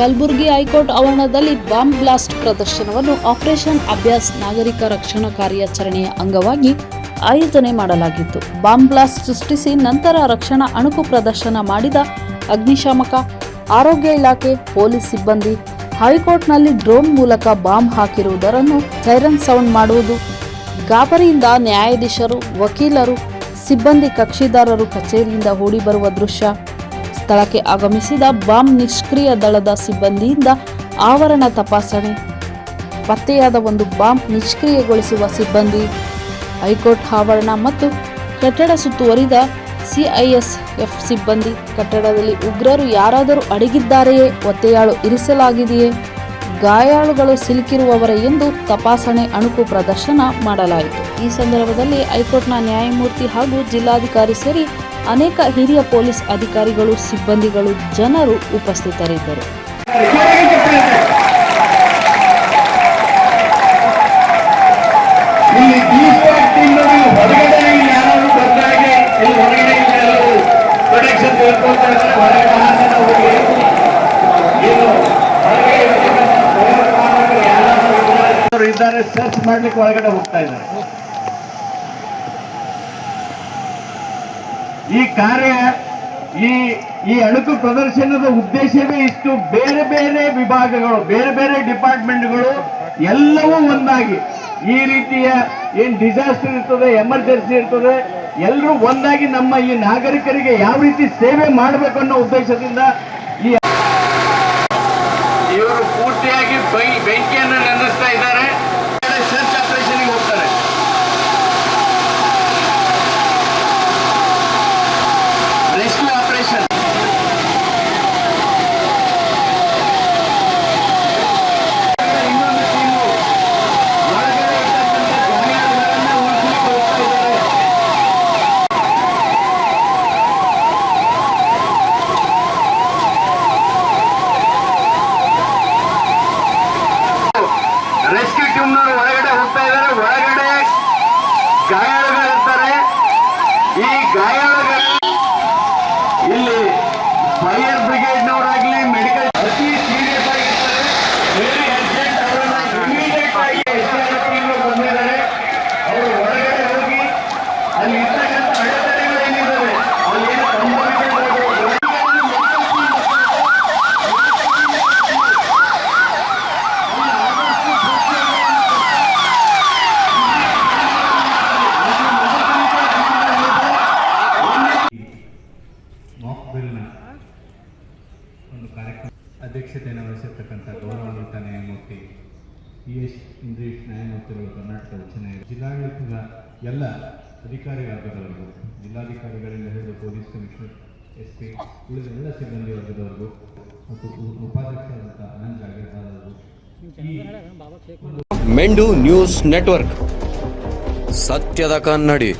Kalaburagi high court ಆವರಣದಲ್ಲಿ bomb blast ಪ್ರದರ್ಶನವನ್ನು operation Abhyas ನಾಗರಿಕ ರಕ್ಷಣಾ ಕಾರ್ಯಾಚರಣೆಯ ಅಂಗವಾಗಿ ಆಯೋಜನೆ ಮಾಡಲಾಗಿತ್ತು. ಬಾಂಬ್ ಬ್ಲಾಸ್ಟ್ ಸೃಷ್ಟಿಸಿ ನಂತರ ರಕ್ಷಣಾ ಅಣುಕು ಪ್ರದರ್ಶನ ಮಾಡಿದ ಅಗ್ನಿಶಾಮಕ, ಆರೋಗ್ಯ ಇಲಾಖೆ, ಪೊಲೀಸ್ ಸಿಬ್ಬಂದಿ, ಹೈಕೋರ್ಟ್ನಲ್ಲಿ ಡ್ರೋನ್ ಮೂಲಕ ಬಾಂಬ್ ಹಾಕಿರುವುದರನ್ನು ಸೈರನ್ ಸೌಂಡ್ ಮಾಡುವುದು, ಗಾಬರಿಯಿಂದ ನ್ಯಾಯಾಧೀಶರು, ವಕೀಲರು, ಸಿಬ್ಬಂದಿ, ಕಕ್ಷಿದಾರರು ಕಚೇರಿಯಿಂದ ಓಡಿಬರುವ ದೃಶ್ಯ ಸ್ಥಳಕ್ಕೆ ಆಗಮಿಸಿದ ಬಾಂಬ್ ನಿಷ್ಕ್ರಿಯ ದಳದ ಸಿಬ್ಬಂದಿಯಿಂದ ಆವರಣ ತಪಾಸಣೆ. ಪತ್ತೆಯಾದ ಒಂದು ಬಾಂಬ್ ನಿಷ್ಕ್ರಿಯಗೊಳಿಸುವ ಸಿಬ್ಬಂದಿ, ಹೈಕೋರ್ಟ್ ಆವರಣ ಮತ್ತು ಕಟ್ಟಡ ಸುತ್ತುವರಿದ ಸಿಐಎಸ್ಎಫ್ ಸಿಬ್ಬಂದಿ. ಕಟ್ಟಡದಲ್ಲಿ ಉಗ್ರರು ಯಾರಾದರೂ ಅಡಗಿದ್ದಾರೆಯೇ ಒತ್ತೆಯಾಳು ಇರಿಸಲಾಗಿದೆಯೇ? ಗಾಯಾಳುಗಳು ಸಿಲುಕಿರುವವರೇ ಎಂದು ತಪಾಸಣೆ ಅಣುಕು ಪ್ರದರ್ಶನ ಮಾಡಲಾಯಿತು. ಈ ಸಂದರ್ಭದಲ್ಲಿ ಹೈಕೋರ್ಟ್ನ ನ್ಯಾಯಮೂರ್ತಿ ಹಾಗೂ ಜಿಲ್ಲಾಧಿಕಾರಿ ಸೇರಿ ಅನೇಕ ಹಿರಿಯ ಪೊಲೀಸ್ ಅಧಿಕಾರಿಗಳು ಸಿಬ್ಬಂದಿಗಳು ಜನರು ಉಪಸ್ಥಿತರಿದ್ದರು. ಸರ್ಚ್ ಮಾಡ್ಲಿಕ್ಕೆ ಒಳಗಡೆ ಹೋಗ್ತಾ ಇದ್ದಾರೆ. ಈ ಕಾರ್ಯ, ಈ ಈ ಅಣುಕು ಪ್ರದರ್ಶನದ ಉದ್ದೇಶವೇ ಇಷ್ಟು ಬೇರೆ ಬೇರೆ ವಿಭಾಗಗಳು, ಬೇರೆ ಬೇರೆ ಡಿಪಾರ್ಟ್ಮೆಂಟ್ಗಳು ಎಲ್ಲವೂ ಒಂದಾಗಿ. ಈ ರೀತಿಯ ಏನ್ ಡಿಸಾಸ್ಟರ್ ಇರ್ತದೆ, ಎಮರ್ಜೆನ್ಸಿ ಇರ್ತದೆ ಎಲ್ಲರೂ ಒಂದಾಗಿ ನಮ್ಮ ಈ ನಾಗರಿಕರಿಗೆ ಯಾವ ರೀತಿ ಸೇವೆ ಮಾಡಬೇಕು ಅನ್ನೋ ಉದ್ದೇಶದಿಂದ ಈ Diana ಕಾರ್ಯಕ್ರಮ ಅಧ್ಯಕ್ಷತೆಯನ್ನು ವಹಿಸಿರ್ತಕ್ಕಂಥ ಗೌರವಾನ್ವಿತ ನ್ಯಾಯಮೂರ್ತಿ ಪಿ ಎಸ್ ಇಂದ್ರೀಶ್ ನ್ಯಾಯಮೂರ್ತಿಗಳು ಕರ್ನಾಟಕ ಉಚ್ಚ ನ್ಯಾಯಾಲಯ ಜಿಲ್ಲಾಡಳಿತದ ಎಲ್ಲ ಅಧಿಕಾರಿ ವರ್ಗದವರೆಗೂ, ಜಿಲ್ಲಾಧಿಕಾರಿಗಳಿಂದ ಹಿಡಿದು ಪೊಲೀಸ್ ಕಮಿಷನರ್, ಎಸ್ ಪಿ, ಉಳಿದ ಎಲ್ಲ ಸಿಬ್ಬಂದಿ ವರ್ಗದವರೆಗೂ ಮತ್ತು ಉಪಾಧ್ಯಕ್ಷರಾದಂಥ ಅನಂತ್ ಜಾಗೀರ್ದಾರರು ಮೆಂಡು ನ್ಯೂಸ್ ನೆಟ್ವರ್ಕ್ ಸತ್ಯದ ಕನ್ನಡಿ.